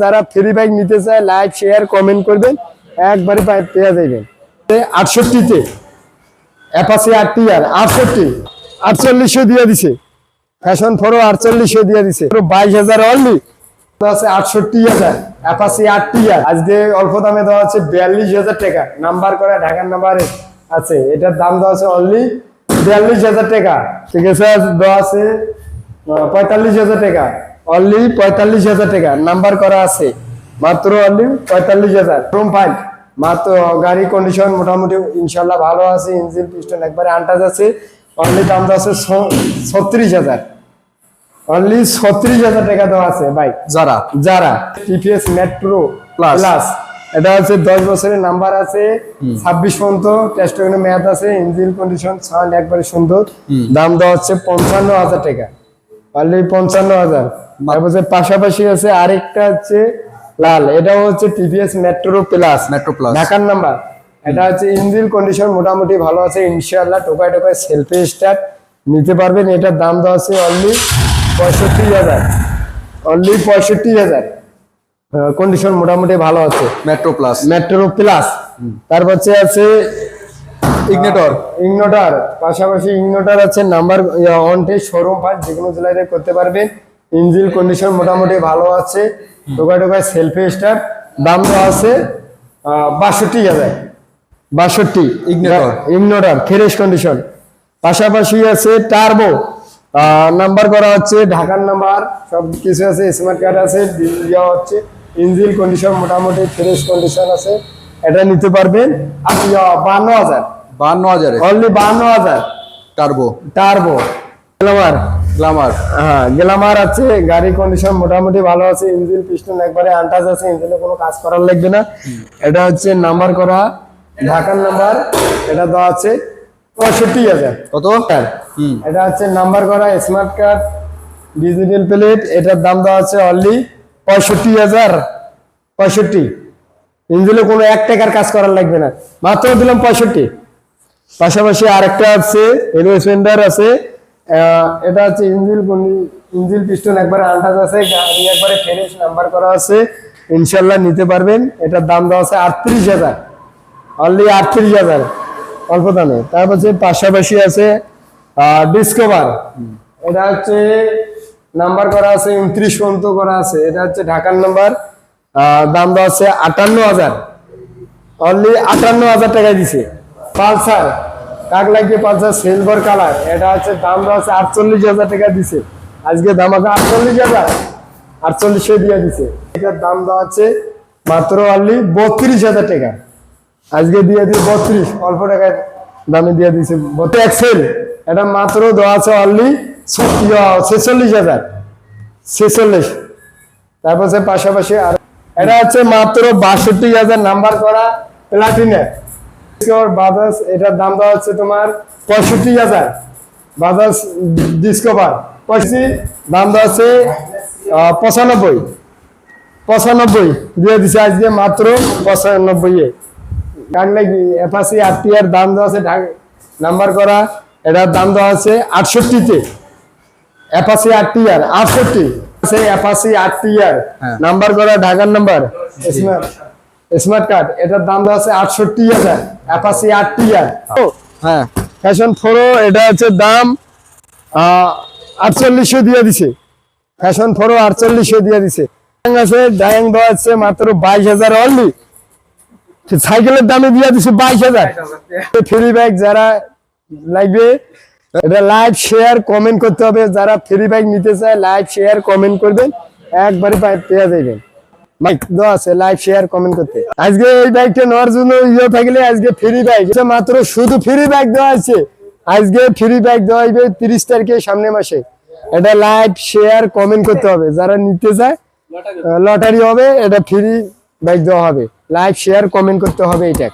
যারা free bike নিতে চায় লাইক শেয়ার কমেন্ট করবেন। একবারে পেয়ে যাবেন আটষট্টিতে অ্যাপাসি আর টিআর আটষট্টি আটচল্লিশশো দিয়ে দিছে। ফ্যাশন ফোরও আটচল্লিশশো দিয়ে দিছে। বাইশ হাজার অনলি আছে আটষট্টি হাজার অ্যাপাসি টিআর আজকে অল্প দামে দেওয়া আছে বিয়াল্লিশ হাজার টাকা। নাম্বার করা ঢাকার নাম্বারে আছে। এটার দাম আছে অনলি বিয়াল্লিশ হাজার টাকা। ঠিক আছে আছে পঁয়তাল্লিশ হাজার টাকা। অনলি পঁয়তাল্লিশ হাজার টাকা। নাম্বার করা আছে। মাত্র অনলি পঁয়তাল্লিশ হাজার। রুম ফাইভ মাত্র গাড়ি কন্ডিশন মোটামুটি ইনশাল্লাহ ভালো আছে। ইঞ্জিন পিস্টন একবারে আন্টাজ আছে। অনলি দাম আছে ছত্রিশ হাজার। অনলি ছত্রিশ হাজার টাকা দেওয়া আছে বাইক যারা? যারা? TPS metro. প্লাস এটা হচ্ছে দশ বছরের নাম্বার আছে। ছাব্বিশ পর্যন্ত টেস্ট ম্যাথ আছে। ইঞ্জিন কন্ডিশন সাউন্ড একবারে সুন্দর। দাম দেওয়া হচ্ছে পঞ্চান্ন হাজার টাকা। অনলি পঞ্চান্ন হাজার। তারপর পাশাপাশি আছে আরেকটা হচ্ছে লাল। এটাও হচ্ছে TVS Metro plus Metro Plus। ঢাকার নাম্বার এটা হচ্ছে ইঞ্জিন কন্ডিশন মোটামুটি ভালো আছে ইনশাআল্লাহ টোকায় টোকায় সেলফি স্টার্ট নিতে পারবেন। এটার দাম দেওয়া আছে অনলি পঁয়ষট্টি হাজার। অনলি পঁয়ষট্টি হাজার। কন্ডিশন মোটামুটি ভালো আছে। মেট্রো প্লাস মেট্রো প্লাস তারপর আছে ইগনেটর? ইগনোটার পাশাপাশি ইগনোটার আছে নাম্বার অন টেস্ট শোরুম পাঁচ যে কোনো জেলায় করতে পারবেন। ইঞ্জিন কন্ডিশন মোটামুটি ভালো আছে। টোকায় টোকায় সেলফি স্টার দাম দেওয়া আছে বাষট্টি হাজার। বাষট্টি Igniter। ইগনোটার ফ্রেশ কন্ডিশন পাশাপাশি আছে টার্বো নাম্বার করা হচ্ছে ঢাকার নাম্বার সব কিছু আছে স্মার্ট কার্ড আছে দেওয়া হচ্ছে। ইঞ্জিন কন্ডিশন মোটামুটি ফ্রেশ কন্ডিশন আছে। এটা নিতে পারবেন আর বান্ন হাজার। বান্ন হাজারে অনলি বান্ন হাজার। টার্বো টার্বো গ্লামার গ্লামার হ্যাঁ গ্লামার আছে গাড়ি কন্ডিশন মোটামুটি ভালো আছে ইঞ্জিন পিস্টন একবারে আন্টাজ আছে ইঞ্জিনে কোনো কাজ করার লাগবে না। এটা হচ্ছে নাম্বার করা ঢাকার নাম্বার এটা দেওয়া আছে পঁয়ষট্টি হাজার। কত? এটা হচ্ছে নাম্বার করা স্মার্ট কার্ড ডিজিটাল প্লেট এটার দাম দেওয়া আছে অনলি পঁয়ষট্টি হাজার। পঁয়ষট্টি। ইঞ্জিনে কোনো এক টাকার কাজ করার লাগবে না। মাত্র দিলাম পঁয়ষট্টি। পাশাপাশি আরেকটা আছে এলো আছে এটা হচ্ছে ইঞ্জিন ইঞ্জিল পিস্টন একবারে আন্টাজ আছে, গাড়ি একবারে ফ্রেশ নাম্বার করা আছে, ইনশাল্লাহ নিতে পারবেন। এটার দাম দেওয়া আছে আটত্রিশ হাজার। অনলি আটত্রিশ হাজার, অল্প দামে। তারপর পাশাপাশি আছে ডিসকভার এটা হচ্ছে নাম্বার করা আছে, উনত্রিশ পর্যন্ত করা আছে। এটা হচ্ছে ঢাকার নাম্বার দাম দেওয়া আছে আটান্ন হাজার। অনলি আটান্ন হাজার টাকায় দিছে। পালসার, কাক লাগিয়ে পালসার সিলভার কালার এটা হচ্ছে দাম আছে আটচল্লিশ হাজার টাকা দিছে। আজকে দাম আছে আটচল্লিশ হাজার, আটচল্লিশে দিয়ে দিছে। এটার দাম দেওয়া আছে মাত্র অনলি বত্রিশ হাজার টাকা। আজকে দিয়ে দিয়ে বত্রিশ, অল্প টাকায় দামে দিয়ে দিছে এক্সেল এটা মাত্র দেওয়া আছে অনলি ছেচল্লিশ হাজার। ছেচল্লিশ। তারপর পাশাপাশি আর এটা হচ্ছে মাত্র বাষট্টি হাজার নাম্বার করা প্লাটিনের বাজাজ এটার দাম দেওয়া হচ্ছে তোমার পঁয়ষট্টি হাজার। বাজাজ ডিসকভার পঁয়ষট্টি দাম দেওয়া হচ্ছে পঁচানব্বই। পঁচানব্বই দিয়ে দিছে আজকে মাত্র পঁচানব্বই এ। কাকলে কি এফাসি আরটিআর দাম দেওয়া আছে নাম্বার করা এটার দাম দেওয়া আছে আটষট্টিতে অ্যাপাসি আরটিআর আটষট্টি। সেই অ্যাপাসি আরটিআর হ্যাঁ। নাম্বার করা ঢাকার নাম্বার। স্মার্ট কার্ড এটার দাম আছে আটষট্টি হাজার অ্যাপাসি আরটিআর হ্যাঁ। ফ্যাশন ফোরো এটা হচ্ছে দাম আটচল্লিশশো দিয়ে দিছে। ফ্যাশন ফোরো আটচল্লিশশো দিয়ে দিছে। আছে ডায়াং দেওয়া হচ্ছে মাত্র বাইশ হাজার অনলি সাইকেলের দামে দিয়ে দিছে বাইশ হাজার। ফ্রি বাইক যারা লাগবে এটা লাইভ শেয়ার কমেন্ট করতে হবে। যারা ফ্রি বাইক নিতে চায় লাইভ শেয়ার কমেন্ট করবেন একবারে পেয়ে যাবেন ইয়ে মাত্র শুধু ফ্রি বাইক দেওয়া আছে। আজকে ফ্রি বাইক দেওয়া তিরিশ তারিখে মাসে। লাইভ শেয়ার কমেন্ট করতে হবে। যারা নিতে চায় লটারি হবে, এটা ফ্রি বাইক দেওয়া হবে। লাইভ শেয়ার কমেন্ট করতে হবে এটা।